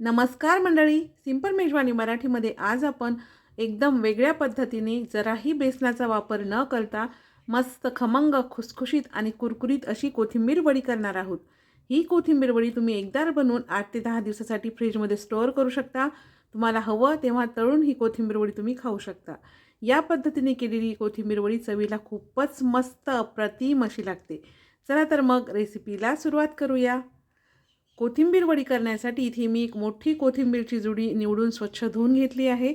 नमस्कार मंडळी सिंपल मेजवानी मराठीमध्ये आज आपण एकदम वेगळ्या पद्धतीने जराही बेसनाचा वापर न करता मस्त खमंग खुसखुशीत आणि कुरकुरीत अशी कोथिंबीर वडी करणार आहोत. ही कोथिंबीर वडी तुम्ही एकदा बनवून आठ ते दहा दिवसासाठी फ्रीजमध्ये स्टोअर करू शकता. तुम्हाला हवं तेव्हा तळून ही कोथिंबीर वडी तुम्ही खाऊ शकता. या पद्धतीने केलेली कोथिंबीर वडी चवीला खूपच मस्त अप्रतिम अशी लागते. चला तर मग रेसिपीला सुरुवात करूया. कोथिंबीर वडी करण्यासाठी इथे मी एक मोठी कोथिंबीरची जुडी निवडून स्वच्छ धुवून घेतली आहे.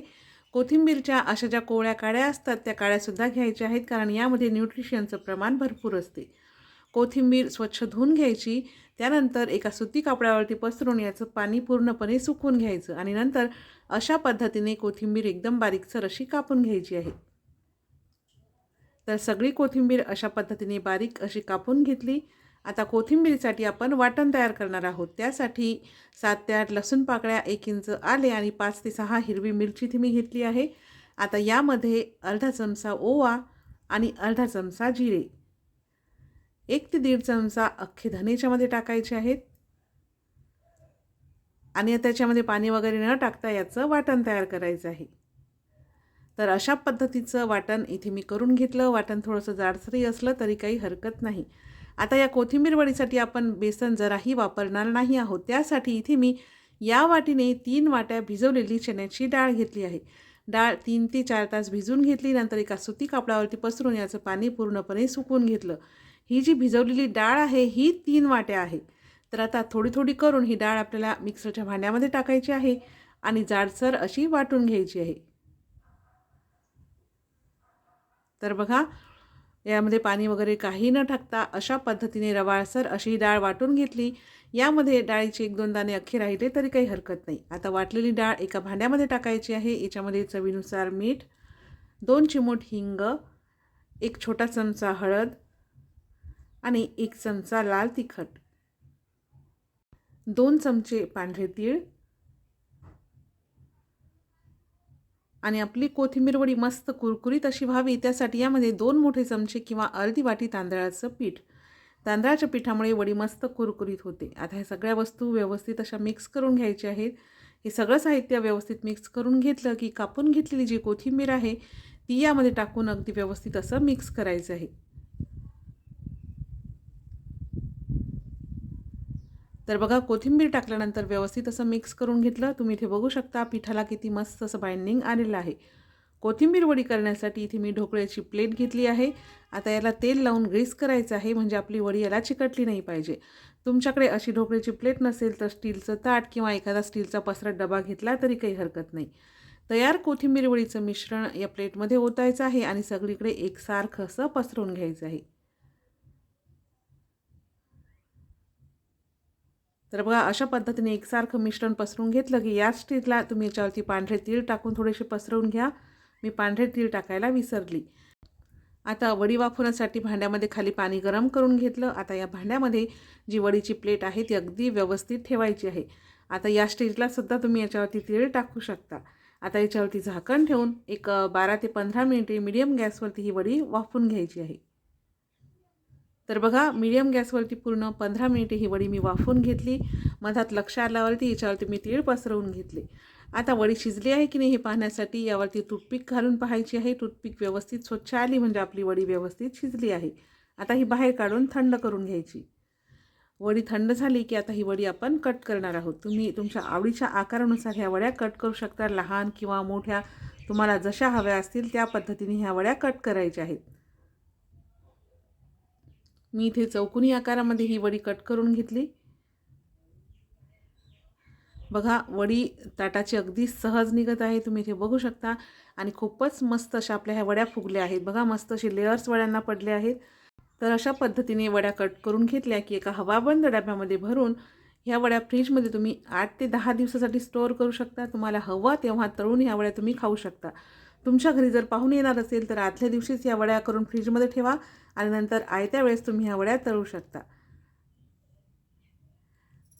कोथिंबीरच्या अशा ज्या कोवळ्या काड्या असतात त्या काळ्यासुद्धा घ्यायच्या आहेत कारण यामध्ये न्यूट्रिशनचं प्रमाण भरपूर असते. कोथिंबीर स्वच्छ धुवून घ्यायची त्यानंतर एका सुती कापडावरती पसरून याचं पाणी पूर्णपणे सुकवून घ्यायचं आणि नंतर अशा पद्धतीने कोथिंबीर एकदम बारीकसर अशी कापून घ्यायची आहे. तर सगळी कोथिंबीर अशा पद्धतीने बारीक अशी कापून घेतली. आता कोथिंबीरीसाठी आपण वाटण तयार करणार आहोत. त्यासाठी सात ते आठ लसूण पाकळ्या एक इंच आले आणि पाच ते सहा हिरवी मिरची ती मी घेतली आहे. आता यामध्ये अर्धा चमचा ओवा आणि अर्धा चमचा जिरे. एक ते दीड चमचा अख्खे धनेच्यामध्ये टाकायचे आहेत. आणि त्याच्यामध्ये पाणी वगैरे न टाकता याचं वाटण तयार करायचं आहे. तर अशा पद्धतीचं वाटण इथे मी करून घेतलं. वाटण थोडंसं जाडसरी असलं तरी काही हरकत नाही. आता या कोथिंबीर वडीसाठी आपण बेसन जराही वापरणार नाही आहोत. त्यासाठी इथे मी या वाटीने तीन वाट्या भिजवलेली चण्याची डाळ घेतली आहे. डाळ तीन ते चार तास भिजून घेतली नंतर एका सुती कापडावरती पसरून याचं पाणी पूर्णपणे सुकून घेतलं. ही जी भिजवलेली डाळ आहे ही तीन वाट्या आहे. तर आता थोडी थोडी करून ही डाळ आपल्याला मिक्सरच्या भांड्यामध्ये टाकायची आहे आणि जाडसर अशी वाटून घ्यायची आहे. तर बघा यामध्ये पाणी वगैरे काही न टाकता अशा पद्धतीने रवाळसर अशी डाळ वाटून घेतली. यामध्ये डाळीचे एक दोन दाणे अख्खे राहिले तरी काही हरकत नाही. आता वाटलेली डाळ एका भांड्यामध्ये टाकायची आहे. याच्यामध्ये चवीनुसार मीठ दोन चिमूट हिंग एक छोटा चमचा हळद आणि एक चमचा लाल तिखट दोन चमचे पांढरे तीळ आणि आपली कोथिंबीर वडी मस्त कुरकुरीत अशी व्हावी त्यासाठी यामध्ये दोन मोठे चमचे किंवा अर्धी वाटी तांदळाचं पीठ. तांदळाच्या पिठामुळे वडी मस्त कुरकुरीत होते. आता ह्या सगळ्या वस्तू व्यवस्थित अशा मिक्स करून घ्यायच्या आहेत. हे सगळं साहित्य व्यवस्थित मिक्स करून घेतलं की कापून घेतलेली जी कोथिंबीर आहे ती यामध्ये टाकून अगदी व्यवस्थित असं मिक्स करायचं आहे. तर बघा कोथिंबीर टाकल्यानंतर व्यवस्थित असं मिक्स करून घेतलं. तुम्ही इथे बघू शकता पिठाला किती मस्त असं बाइंडिंग आलेलं आहे. कोथिंबीर वडी करण्यासाठी इथे मी ढोकळ्याची प्लेट घेतली आहे. आता याला तेल लावून ग्रीस करायचं आहे म्हणजे आपली वडी याला चिकटली नाही पाहिजे. तुमच्याकडे अशी ढोकळ्याची प्लेट नसेल तर स्टीलचं ताट किंवा एखादा स्टीलचा पसरा डबा घेतला तरी काही हरकत नाही. तयार कोथिंबीर वडीचं मिश्रण या प्लेटमध्ये ओतायचं आहे आणि सगळीकडे एकसारखं असं पसरवून घ्यायचं आहे. तर बघा अशा पद्धतीने एकसारखं मिश्रण पसरून घेतलं की या स्टेजला तुम्ही याच्यावरती पांढरे तीळ टाकून थोडेसे पसरवून घ्या. मी पांढरे तीळ टाकायला विसरली. आता वडी वाफवण्यासाठी भांड्यामध्ये खाली पाणी गरम करून घेतलं. आता या भांड्यामध्ये जी वडीची प्लेट आहे ती अगदी व्यवस्थित ठेवायची आहे. आता या स्टेजला सुद्धा तुम्ही याच्यावरती तीळ टाकू शकता. आता याच्यावरती झाकण ठेवून एक बारा ते पंधरा मिनिटे मिडियम गॅसवरती ही वडी वाफून घ्यायची आहे. तर बघा मिडियम गॅसवरती पूर्ण पंधरा मिनिटे ही वडी मी वाफवून घेतली. मधात लक्ष आल्यावरती याच्यावरती मी तीळ पसरवून घेतले. आता वडी शिजली आहे की नाही हे पाहण्यासाठी यावरती टूथपिक घालून पाहायची आहे. टूथपिक व्यवस्थित स्वच्छ आली म्हणजे आपली वडी व्यवस्थित शिजली आहे. आता ही बाहेर काढून थंड करून घ्यायची. वडी थंड झाली की आता ही वडी आपण कट करणार आहोत. तुम्ही तुमच्या आवडीच्या आकारानुसार ह्या वड्या कट करू शकता. लहान किंवा मोठ्या तुम्हाला जशा हव्या असतील त्या पद्धतीने ह्या वड्या कट करायच्या आहेत. मी इथे चौकोनी आकारामध्ये ही वडी कट करून घेतली. बघा वडी ताटाची अगदी सहज निघत आहे तुम्ही इथे बघू शकता. आणि खूपच मस्त अशा आपल्या ह्या वड्या फुगल्या आहेत. बघा मस्त असे लेअर्स वड्यांना पडले आहेत. तर अशा पद्धतीने वड्या कट करून घेतल्या की एका हवाबंद डब्यामध्ये भरून ह्या वड्या फ्रीजमध्ये तुम्ही आठ ते दहा दिवसासाठी स्टोअर करू शकता. तुम्हाला हवा तेव्हा तळून ह्या वड्या तुम्ही खाऊ शकता. तुमच्या घरी जर पाहून येणार असेल तर आदल्या दिवशीच या वड्या करून फ्रीजमध्ये ठेवा आणि नंतर आयत्या वेळेस तुम्ही ह्या वड्या तळू शकता.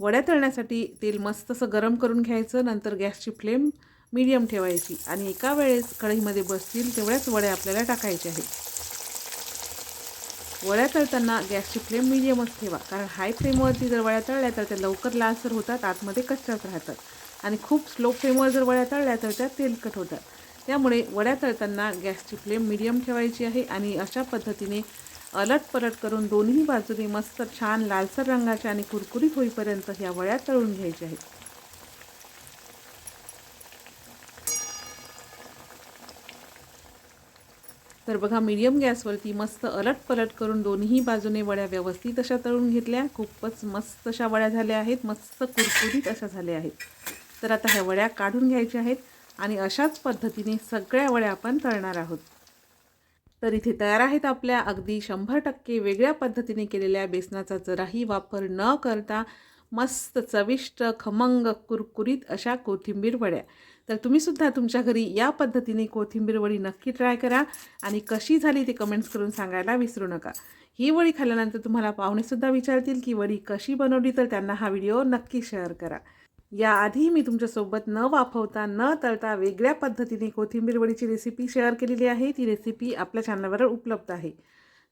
वड्या तळण्यासाठी तेल मस्त असं गरम करून घ्यायचं नंतर गॅसची फ्लेम मीडियम ठेवायची आणि एका वेळेस कढईमध्ये बसतील तेवढ्याच वड्या आपल्याला टाकायच्या आहेत. वड्या तळताना गॅसची फ्लेम मिडियमच ठेवा कारण हाय फ्लेमवरती जर वड्या तळल्या तर त्या लवकर लालसर होतात आतमध्ये कच्च्याच राहतात. आणि खूप स्लो फ्लेमवर जर वड्या तळल्या तर त्या तेलकट होतात. त्यामुळे वड्या तळताना गॅसची फ्लेम मिडियम ठेवायची आहे आणि अशा पद्धतीने अलट पलट करून दोन्ही बाजूने मस्त छान लालसर रंगाच्या आणि कुरकुरीत होईपर्यंत ह्या वड्या तळून घ्यायच्या आहेत. तर बघा मीडियम गॅसवरती मस्त अलट पलट करून दोन्ही बाजूने वड्या व्यवस्थित अशा तळून घेतल्या. खूपच मस्त अशा वड्या झाल्या आहेत. मस्त कुरकुरीत अशा झाल्या आहेत. तर आता ह्या वड्या काढून घ्यायच्या आहेत. आणि अशाच पद्धतीने सगळ्या वड्या आपण तळणार आहोत. तर इथे तयार आहेत आपल्या अगदी शंभर टक्के वेगळ्या पद्धतीने केलेल्या बेसनाचा जराही वापर न करता मस्त चविष्ट खमंग कुरकुरीत अशा कोथिंबीर वड्या. तर तुम्हीसुद्धा तुमच्या घरी या पद्धतीने कोथिंबीर वडी नक्की ट्राय करा आणि कशी झाली ते कमेंट्स करून सांगायला विसरू नका. ही वडी खाल्ल्यानंतर तुम्हाला पाहुणेसुद्धा विचारतील की वडी कशी बनवली तर त्यांना हा व्हिडिओ नक्की शेअर करा. याआधी मी तुमच्यासोबत न वाफवता न तळता वेगळ्या पद्धतीने कोथिंबीर वडीची रेसिपी शेअर केलेली आहे. ती रेसिपी आपल्या चॅनलवर उपलब्ध आहे.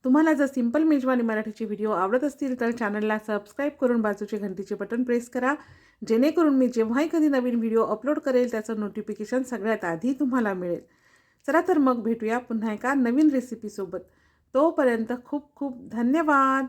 तुम्हाला जर सिंपल मेजवानी मराठीचे व्हिडिओ आवडत असतील तर चॅनलला सबस्क्राईब करून बाजूचे घंटीचे बटन प्रेस करा. जेणेकरून मी जेव्हाही कधी नवीन व्हिडिओ अपलोड करेल त्याचं नोटिफिकेशन सगळ्यात आधी तुम्हाला मिळेल. चला तर मग भेटूया पुन्हा एका नवीन रेसिपीसोबत तोपर्यंत खूप खूप धन्यवाद!